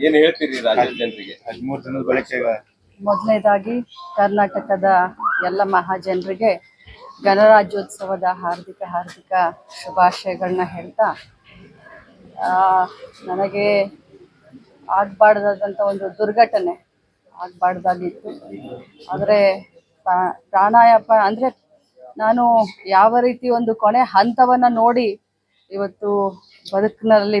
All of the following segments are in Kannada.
ಏನ್ ಹೇಳ್ತೀರಿ ರಾಜ್ಯದ ಜನರಿಗೆ? ಹದಿಮೂರು ದಿನದ ಬಳಿಕ ಈಗ ಮೊದಲನೇದಾಗಿ ಕರ್ನಾಟಕದ ಎಲ್ಲ ಮಹಾಜನರಿಗೆ ಗಣರಾಜ್ಯೋತ್ಸವದ ಹಾರ್ದಿಕ ಹಾರ್ದಿಕ ಶುಭಾಶಯಗಳನ್ನ ಹೇಳ್ತಾ ಆ, ನನಗೆ ಆಗಬಾರ್ದಾದಂಥ ಒಂದು ದುರ್ಘಟನೆ ಆಗಬಾರ್ದಾಗಿತ್ತು. ಆದರೆ ಪ್ರಾಣಾಯಾಮ ಅಂದರೆ ನಾನು ಯಾವ ರೀತಿ ಒಂದು ಕೊನೆ ಹಂತವನ್ನು ನೋಡಿ ಇವತ್ತು ಬದುಕಿನಲ್ಲಿ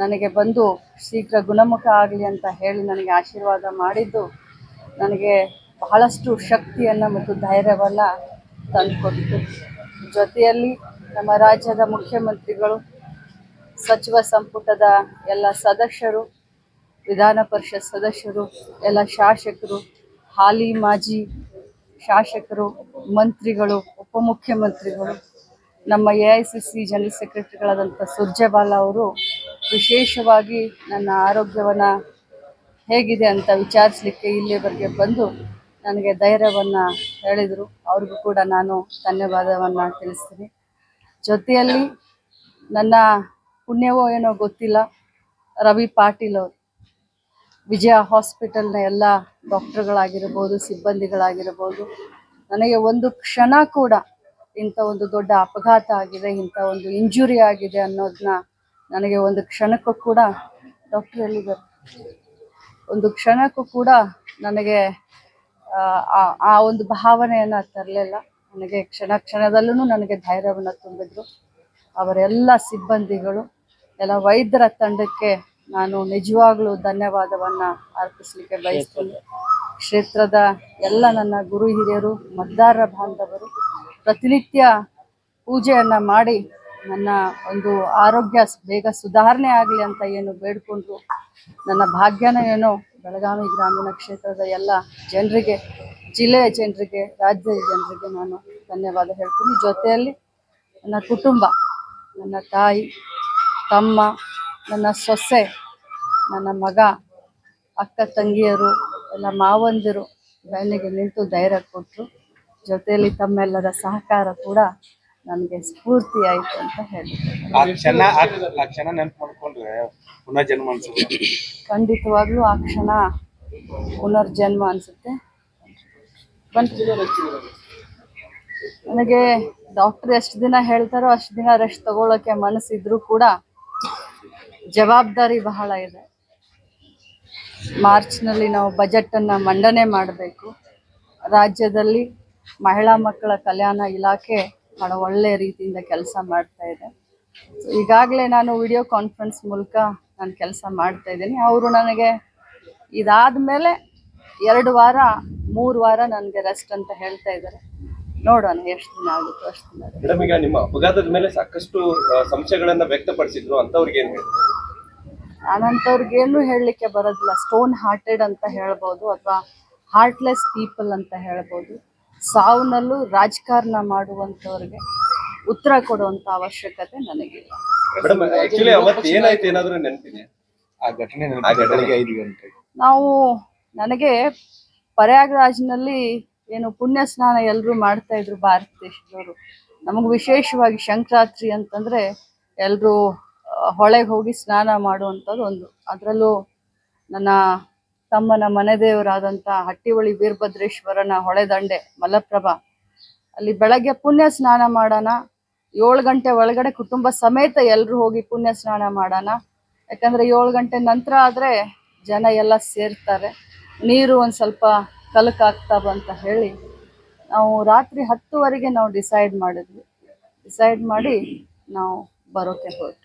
ನನಗೆ ಬಂದು ಶೀಘ್ರ ಗುಣಮುಖ ಆಗಲಿ ಅಂತ ಹೇಳಿ ನನಗೆ ಆಶೀರ್ವಾದ ಮಾಡಿದ್ದು, ನನಗೆ ಬಹಳಷ್ಟು ಶಕ್ತಿಯನ್ನು ಮತ್ತು ಧೈರ್ಯವನ್ನು ತಂದುಕೊಟ್ಟಿತು. ಜೊತೆಯಲ್ಲಿ ನಮ್ಮ ರಾಜ್ಯದ ಮುಖ್ಯಮಂತ್ರಿಗಳು, ಸಚಿವ ಸಂಪುಟದ ಎಲ್ಲ ಸದಸ್ಯರು, ವಿಧಾನ ಪರಿಷತ್ ಸದಸ್ಯರು, ಎಲ್ಲ ಶಾಸಕರು, ಹಾಲಿ ಮಾಜಿ ಶಾಸಕರು, ಮಂತ್ರಿಗಳು, ಉಪಮುಖ್ಯಮಂತ್ರಿಗಳು, ನಮ್ಮ A I C C general ಸೆಕ್ರೆಟರಿಗಳಾದಂಥ Surjewala ಅವರು ವಿಶೇಷವಾಗಿ ನನ್ನ ಆರೋಗ್ಯವನ್ನು ಹೇಗಿದೆ ಅಂತ ವಿಚಾರಿಸಲಿಕ್ಕೆ ಇಲ್ಲಿವರೆಗೆ ಬಂದು ನನಗೆ ಧೈರ್ಯವನ್ನು ಹೇಳಿದರು. ಅವ್ರಿಗೂ ಕೂಡ ನಾನು ಧನ್ಯವಾದವನ್ನು ತಿಳಿಸ್ತೀನಿ. ಜೊತೆಯಲ್ಲಿ ನನ್ನ ಪುಣ್ಯವೋ ಏನೋ ಗೊತ್ತಿಲ್ಲ. ರವಿ ಪಾಟೀಲ್ ಅವರು. ವಿಜಯ ಹಾಸ್ಪಿಟಲ್ನ ಎಲ್ಲ ಡಾಕ್ಟರ್ಗಳಾಗಿರ್ಬೋದು, ಸಿಬ್ಬಂದಿಗಳಾಗಿರ್ಬೋದು. ನನಗೆ ಒಂದು ಕ್ಷಣ ಕೂಡ ಇಂಥ ಒಂದು ದೊಡ್ಡ ಅಪಘಾತ ಆಗಿದೆ, ಇಂಥ ಒಂದು ಇಂಜುರಿ ಆಗಿದೆ ಅನ್ನೋದನ್ನ ನನಗೆ ಒಂದು ಕ್ಷಣಕ್ಕೂ ಕೂಡ ಡಾಕ್ಟರ್ ಎಲ್ಲಿದ್ದಾರೆ ಒಂದು ಕ್ಷಣಕ್ಕೂ ಕೂಡ ನನಗೆ ಆ, ಒಂದು ಭಾವನೆಯನ್ನು ತರಲಿಲ್ಲ. ನನಗೆ ಕ್ಷಣ ಕ್ಷಣದಲ್ಲೂ ನನಗೆ ಧೈರ್ಯವನ್ನು ತುಂಬಿದ್ರು. ಅವರೆಲ್ಲ ಸಿಬ್ಬಂದಿಗಳು ಎಲ್ಲ ವೈದ್ಯರ ತಂಡಕ್ಕೆ ನಾನು ನಿಜವಾಗ್ಲೂ ಧನ್ಯವಾದವನ್ನು ಅರ್ಪಿಸಲಿಕ್ಕೆ ಬಯಸ್ತೇನೆ. ಕ್ಷೇತ್ರದ ಎಲ್ಲ ನನ್ನ ಗುರು ಹಿರಿಯರು ಮತದಾರರ ಬಾಂಧವರು ಪ್ರತಿನಿತ್ಯ ಪೂಜೆಯನ್ನು ಮಾಡಿ ನನ್ನ ಒಂದು ಆರೋಗ್ಯ ಬೇಗ ಸುಧಾರಣೆ ಆಗಲಿ ಅಂತ ಏನು ಬೇಡ್ಕೊಂಡ್ರು, ನನ್ನ ಭಾಗ್ಯನ ಏನೋ ಬೆಳಗಾವಿ ಗ್ರಾಮೀಣ ಕ್ಷೇತ್ರದ ಎಲ್ಲ ಜನರಿಗೆ, ಜಿಲ್ಲೆಯ ಜನರಿಗೆ, ರಾಜ್ಯದ ಜನರಿಗೆ ನಾನು ಧನ್ಯವಾದ ಹೇಳ್ತೀನಿ. ಜೊತೆಯಲ್ಲಿ ನನ್ನ ಕುಟುಂಬ, ನನ್ನ ತಾಯಿ, ತಮ್ಮ, ನನ್ನ ಸೊಸೆ, ನನ್ನ ಮಗ, ಅಕ್ಕ ತಂಗಿಯರು, ಎಲ್ಲ ಮಾವಂದಿರು ಬೆನ್ನಿಗೆ ನಿಂತು ಧೈರ್ಯ ಕೊಟ್ಟರು ಜೊತೆಯಲ್ಲಿ ತಮ್ಮೆಲ್ಲರ ಸಹಕಾರ ಕೂಡ ನನಗೆ ಸ್ಫೂರ್ತಿ ಆಯ್ತು ಅಂತ ಹೇಳ್ತಾರೆ ಆ ಕ್ಷಣ ಆ- ಆ ಕ್ಷಣ ನೆನ್ಪು ಮಾಡ್ಕೊಂಡ್ರೆ ಪುನಃ ಜನ್ಮ ಅನ್ಸುತ್ತೆ? ಖಂಡಿತವಾಗ್ಲೂ ಆ ಕ್ಷಣ ಪುನರ್ಜನ್ಮ ಅನಿಸುತ್ತೆ. ನನಗೆ ಡಾಕ್ಟರ್ ಎಷ್ಟು ದಿನ ಹೇಳ್ತಾರೋ ಅಷ್ಟು ದಿನ ರೆಸ್ಟ್ ತಗೊಳ್ಳೋಕೆ ಮನಸ್ಸಿದ್ರು ಕೂಡ ಜವಾಬ್ದಾರಿ ಬಹಳ ಇದೆ. ಮಾರ್ಚ್ನಲ್ಲಿ ನಾವು ಬಜೆಟನ್ನು ಮಂಡನೆ ಮಾಡಬೇಕು. ರಾಜ್ಯದಲ್ಲಿ ಮಹಿಳಾ ಮಕ್ಕಳ ಕಲ್ಯಾಣ ಇಲಾಖೆ ಬಹಳ ಒಳ್ಳೆ ರೀತಿಯಿಂದ ಕೆಲಸ ಮಾಡ್ತಾ ಇದೆ. ಸೊ ಈಗಾಗಲೇ ನಾನು ವಿಡಿಯೋ ಕಾನ್ಫರೆನ್ಸ್ ಮೂಲಕ ನಾನು ಕೆಲಸ ಮಾಡ್ತಾ ಇದ್ದೀನಿ. ಅವರು ನನಗೆ ಇದಾದ ಮೇಲೆ ಎರಡು ವಾರ ಮೂರು ವಾರ ನನಗೆ ರೆಸ್ಟ್ ಅಂತ ಹೇಳ್ತಾ ಇದ್ದಾರೆ. ನೋಡೋಣ ಎಷ್ಟು ದಿನ ಆಗುತ್ತೋ ಅಷ್ಟು ದಿನ ಮೇಡಮ್ ಈಗ ನಿಮ್ಮ ಅಪಘಾತದ ಮೇಲೆ ಸಾಕಷ್ಟು ಸಂಶಯಗಳನ್ನ ವ್ಯಕ್ತಪಡಿಸಿದ್ರು ಅಂತವ್ರಿಗೆ ಏನು ಹೇಳ್ತೀರಿ? ಹೇಳಲಿಕ್ಕೆ ಬರೋದಿಲ್ಲ. ಸ್ಟೋನ್ ಹಾರ್ಟೆಡ್ ಅಂತ ಹೇಳ್ಬೋದು ಅಥವಾ ಹಾರ್ಟ್ಲೆಸ್ ಪೀಪಲ್ ಅಂತ ಹೇಳ್ಬೋದು. ಸಾವನ್ನಲ್ಲೂ ರಾಜಕಾರಣ ಮಾಡುವಂತವ್ರಿಗೆ ಉತ್ತರ ಕೊಡುವಂತ ಅವಶ್ಯಕತೆ ನನಗಿಲ್ಲ. ನಾವು ನನಗೆ ಪ್ರಯಾಗ್ರಾಜ್ನಲ್ಲಿ ಏನು ಪುಣ್ಯ ಸ್ನಾನ ಎಲ್ಲರೂ ಮಾಡ್ತಾ ಇದ್ರು ಭಾರತ ದೇಶದವರು ನಮಗೆ ವಿಶೇಷವಾಗಿ ಶಂಕರಾತ್ರಿ ಅಂತಂದ್ರೆ ಎಲ್ಲರೂ ಹೊಳೆಗೆ ಹೋಗಿ ಸ್ನಾನ ಮಾಡುವಂಥದ್ದು ಒಂದು. ಅದರಲ್ಲೂ ನನ್ನ ತಮ್ಮನ ಮನೆ ದೇವರಾದಂಥ ಹಟ್ಟಿಹೊಳಿ ವೀರಭದ್ರೇಶ್ವರನ ಹೊಳೆದಂಡೆ ಮಲಪ್ರಭಾ. ಅಲ್ಲಿ ಬೆಳಗ್ಗೆ ಪುಣ್ಯ ಸ್ನಾನ ಮಾಡೋಣ. ಏಳು ಗಂಟೆ ಒಳಗಡೆ ಕುಟುಂಬ ಸಮೇತ ಎಲ್ಲರೂ ಹೋಗಿ ಪುಣ್ಯ ಸ್ನಾನ ಮಾಡೋಣ. ಯಾಕಂದ್ರೆ ಏಳು ಗಂಟೆ ನಂತರ ಆದರೆ ಜನ ಎಲ್ಲ ಸೇರ್ತಾರೆ. ನೀರು ಒಂದು ಸ್ವಲ್ಪ ಕಲಕಾಗ್ತಾವ ಅಂತ ಹೇಳಿ ನಾವು ರಾತ್ರಿ ಹತ್ತುವರೆಗೆ ನಾವು ಡಿಸೈಡ್ ಮಾಡಿದ್ವಿ. ಡಿಸೈಡ್ ಮಾಡಿ ನಾವು ಬರೋಕೆ ಹೊರಟು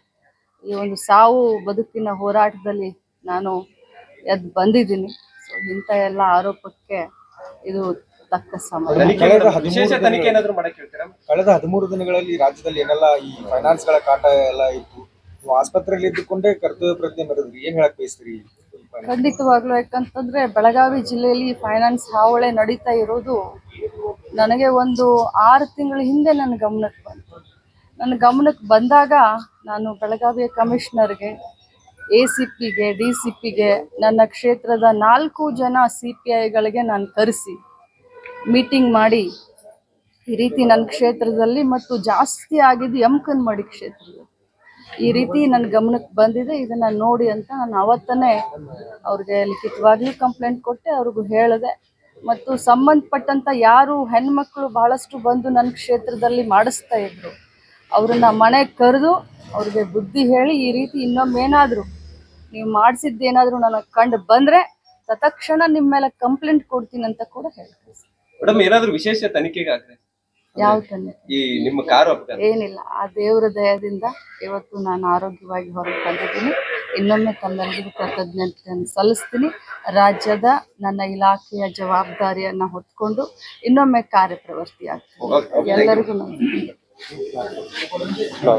ಈ ಒಂದು ಸಾವು ಬದುಕಿನ ಹೋರಾಟದಲ್ಲಿ ನಾನು ಎದ್ದು ಬಂದಿದ್ದೀನಿ. ಸೊ ಇಂಥ ಎಲ್ಲ ಆರೋಪಕ್ಕೆ ಇದು ತಕ್ಕ ವಿಶೇಷ ತನಿಖೆ ಏನಾದ್ರು ಮಾಡಕ್ ಹೇಳ್ತೀರಾ? ಕಳೆದ ಹದಿಮೂರು ದಿನಗಳಲ್ಲಿ ರಾಜ್ಯದಲ್ಲಿ ಏನೆಲ್ಲ ಈ ಫೈನಾನ್ಸ್ಗಳ ಕಾಟ ಎಲ್ಲ ಇತ್ತು? ನೀವು ಆಸ್ಪತ್ರೆಯಲ್ಲಿ ಇದ್ದುಕೊಂಡೇ ಕರ್ತವ್ಯ ಪ್ರಜ್ಞೆ ಮೆರೆದ್ರಿ. ಏನ್ ಹೇಳಕ್ ಬಯಸ್ತೀರಿ ಖಂಡಿತವಾಗ್ಲೂ ಯಾಕಂತಂದ್ರೆ ಬೆಳಗಾವಿ ಜಿಲ್ಲೆಯಲ್ಲಿ ಫೈನಾನ್ಸ್ ಹಾವಳೆ ನಡೀತಾ ಇರೋದು ನನಗೆ ಒಂದು ಆರು ತಿಂಗಳ ಹಿಂದೆ ನನ್ನ ಗಮನಕ್ಕೆ ಬಂತು. ನನ್ನ ಗಮನಕ್ಕೆ ಬಂದಾಗ ನಾನು ಬೆಳಗಾವಿಯ ಕಮಿಷನರ್ಗೆ ಎ ಸಿ ಪಿಗೆ ಡಿ ಸಿ ಪಿಗೆ ನನ್ನ ಕ್ಷೇತ್ರದ ನಾಲ್ಕು ಜನ ಸಿ ಪಿ ಐಗಳಿಗೆ ನಾನು ಕರೆಸಿ ಮೀಟಿಂಗ್ ಮಾಡಿ, ಈ ರೀತಿ ನನ್ನ ಕ್ಷೇತ್ರದಲ್ಲಿ ಮತ್ತು ಜಾಸ್ತಿ ಆಗಿದ್ದು ಯಮಕನ್ಮಡಿ ಕ್ಷೇತ್ರದಲ್ಲಿ. ಈ ರೀತಿ ನನ್ನ ಗಮನಕ್ಕೆ ಬಂದಿದೆ, ಇದನ್ನ ನೋಡಿ ಅಂತ ನಾನು ಅವತ್ತನೇ ಅವ್ರಿಗೆ ಲಿಖಿತವಾಗ್ಲೂ ಕಂಪ್ಲೇಂಟ್ ಕೊಟ್ಟೆ, ಅವ್ರಿಗೂ ಹೇಳಿದೆ. ಮತ್ತು ಸಂಬಂಧಪಟ್ಟಂತ ಯಾರು ಹೆಣ್ಮಕ್ಳು ಬಹಳಷ್ಟು ಬಂದು ನನ್ನ ಕ್ಷೇತ್ರದಲ್ಲಿ ಮಾಡಿಸ್ತಾ ಇದ್ರು. ಅವ್ರನ್ನ ಮನೆಗೆ ಕರೆದು ಅವ್ರಿಗೆ ಬುದ್ಧಿ ಹೇಳಿ ಈ ರೀತಿ ಇನ್ನೊಮ್ಮೇನಾದರೂ ನೀವು ಮಾಡಿಸಿದ್ದೇನಾದರೂ ನನಗೆ ಕಂಡು ಬಂದರೆ ತತ್ಕ್ಷಣ ನಿಮ್ಮ ಮೇಲೆ ಕಂಪ್ಲೇಂಟ್ ಕೊಡ್ತೀನಿ ಅಂತ ಕೂಡ ಹೇಳ್ತೀನಿ ಮೇಡಮ್ ಏನಾದ್ರು ವಿಶೇಷ ತನಿಖೆಗಾಗ್ರೆ ಯಾವ ತನಿಖೆ? ಈ ನಿಮ್ಮ ಕಾರು ಅಪಘಾತ? ಏನಿಲ್ಲ ಆ ದೇವರ ದಯದಿಂದ ಇವತ್ತು ನಾನು ಆರೋಗ್ಯವಾಗಿ ಹೊರಗೆ ಬಂದಿದ್ದೀನಿ. ಇನ್ನೊಮ್ಮೆ ತಮ್ಮೆಲ್ಲರಿಗೂ ಕೃತಜ್ಞತೆಯನ್ನು ಸಲ್ಲಿಸ್ತೀನಿ. ರಾಜ್ಯದ ನನ್ನ ಇಲಾಖೆಯ ಜವಾಬ್ದಾರಿಯನ್ನು ಹೊತ್ಕೊಂಡು ಇನ್ನೊಮ್ಮೆ ಕಾರ್ಯಪ್ರವೃತ್ತಿ ಆಗ್ತೀನಿ ಎಲ್ಲರಿಗೂ ನಮಸ್ಕಾರ. 有